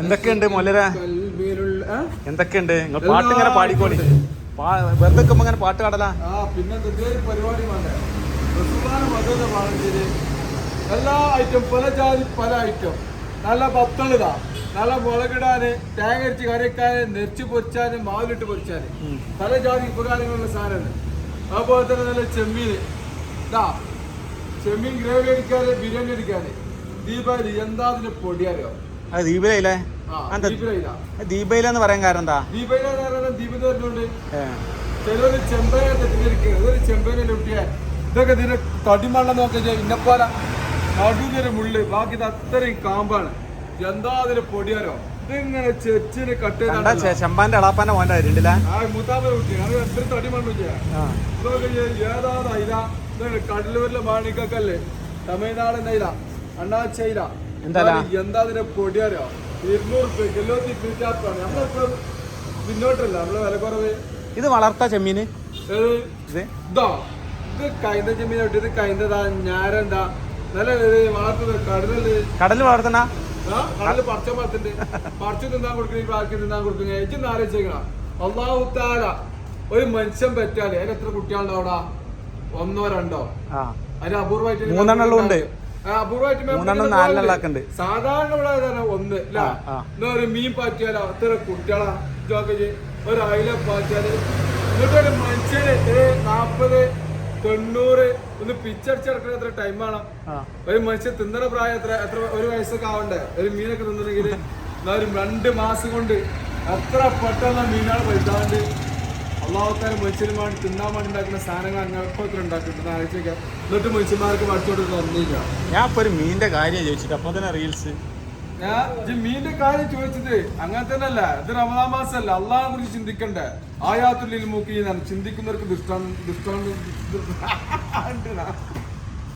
എന്തൊക്കെയുണ്ട് മൊലര? എന്തൊക്കെയുണ്ട്? നിങ്ങൾ പാട്ട് ഇങ്ങനെ പാടിക്കോളി. വെറുതെ ഇങ്ങനെ പാട്ട് പാടലാ? പിന്നെ പരിപാടി എല്ലാ ഐറ്റം പല ജാതി പല ഐറ്റം നല്ല പത്തളിതാ. നല്ല മുളകിടാന് തേങ്ങ അരിച്ച് കറിക്കാന് നെരിച്ച് പൊരിച്ചാന് മാവിലിട്ട് പൊരിച്ചാന്. പല ജാതി ഉപകാരങ്ങളുള്ള സാധനമാണ്. അതുപോലെ തന്നെ നല്ല ചെമ്മീൻ ഇതാ ചെമ്മീൻ ഗ്രേവി അടിക്കാന് ബിരിയാണി അടിക്കാന്. ദീപാവലി എന്താ അതിന്റെ പൊടിയാലോ അത് ദീപയിലേ ആ എന്താ? ദീപില ദീപയിലെന്ന് പറയാൻ കാരണം എന്താ? ദീപില ദീപ് പറഞ്ഞുകൊണ്ട് ഏ. ചിലര് ചെമ്പേനെ തെറ്റിദ്ധരിക്കുക ഇതൊരു ചെമ്പേനെ ലൊട്ടിയാൽ ഇതൊക്കെ ഇതിന്റെ തടിമണ്ണ നോക്കിയ ഇന്നപ്പോല നടുന്നൊരു മുള്ള്. ബാക്കി അത്രയും കാമ്പാണ്. എന്താ അതിന് പൊടിയാരോ ഇതിങ്ങനെ ചെച്ചിന് കട്ട് ചെമ്പാന്റെ അളാപ്പാന്റെ മോന്റെ വരുന്നുണ്ടല്ലേ ആ മുത്താപ്പന കുട്ടി അത് എത്ര ആ. ഇതൊക്കെ ഏതാ ഇതൊക്കെ കടലൂരിലെ മാണിക്കല്ലേ തമിഴ്നാട് എന്താ ഇരുന്നൂറ് നമ്മളിപ്പോ പിന്നോട്ടല്ല നമ്മളെ വില കുറവ്. ഇത് വളർത്ത ചെമ്മീന്. ഇത്? കൈന്തതാ ഞാരെന്താ? നല്ല വളർത്തുന്നത് കടലിൽ വളർത്തണ. പറിച്ച പറിച്ചു തിന്നാൻ കൊടുക്കുന്ന ബാക്കി തിന്നാൻ കൊടുക്കുന്ന ആലോചിക്കണം ഒരു മനുഷ്യൻ പറ്റാൽ അതിന് എത്ര കുട്ടികളുണ്ടാവടാ ഒന്നോ രണ്ടോ? അതിന് അപൂർവമായിട്ട് മൂന്നെണ്ണം ഉണ്ട്. ആ, അപൂർവമായിട്ട് മൂന്നെണ്ണം നാലെണ്ണം ഉണ്ട്. സാധാരണ ഇവിടെ ഒന്ന്. എന്നാ ഒരു മീൻ പാറ്റിയാലോ അത്ര കുട്ടികളാ. ജോക്കജ് ഒരു അയില പാറ്റിയാൽ എന്നിട്ട് ഒരു മനുഷ്യന് നാപ്പത് തൊണ്ണൂറ് ഒന്ന് പിച്ചടിച്ചെടുക്കണ എത്ര ടൈം വേണം ഒരു മനുഷ്യൻ തിന്നണ പ്രായം എത്ര? എത്ര ഒരു വയസ്സൊക്കെ ആവണ്ടേ? ഒരു മീനൊക്കെ തിന്നണമെങ്കിൽ എന്നാ ഒരു രണ്ട് മാസം കൊണ്ട് എത്ര പെട്ടെന്ന് മീനുകൾ വലുതാണ്ട് അള്ളാഹുത്താലും മനുഷ്യന് വേണ്ടി തിന്നാൻ വേണ്ടി ഉണ്ടാക്കുന്ന സാധനങ്ങൾ അങ്ങനെ എപ്പോഴത്തെ ആലോചിക്കാം എന്നിട്ട് മനുഷ്യന്മാർക്ക് പഠിച്ചോട്ട് ഒന്നില്ല ഞാൻ ഇപ്പൊ ഒരു മീനിന്റെ കാര്യം ചോദിച്ചിട്ട് അപ്പൊ തന്നെ റീൽസ് ഞാൻ മീനിന്റെ കാര്യം ചോദിച്ചത് അങ്ങനെ തന്നെ അല്ല ഇത് റമദാൻ മാസമല്ല അള്ളാഹിനെ കുറിച്ച് ചിന്തിക്കണ്ടേ? ആയാത്തുള്ളിൽ മൂക്കി ചിന്തിക്കുന്നവർക്ക് ദുഷ്ടാണ് ദുഷ്ടാണ്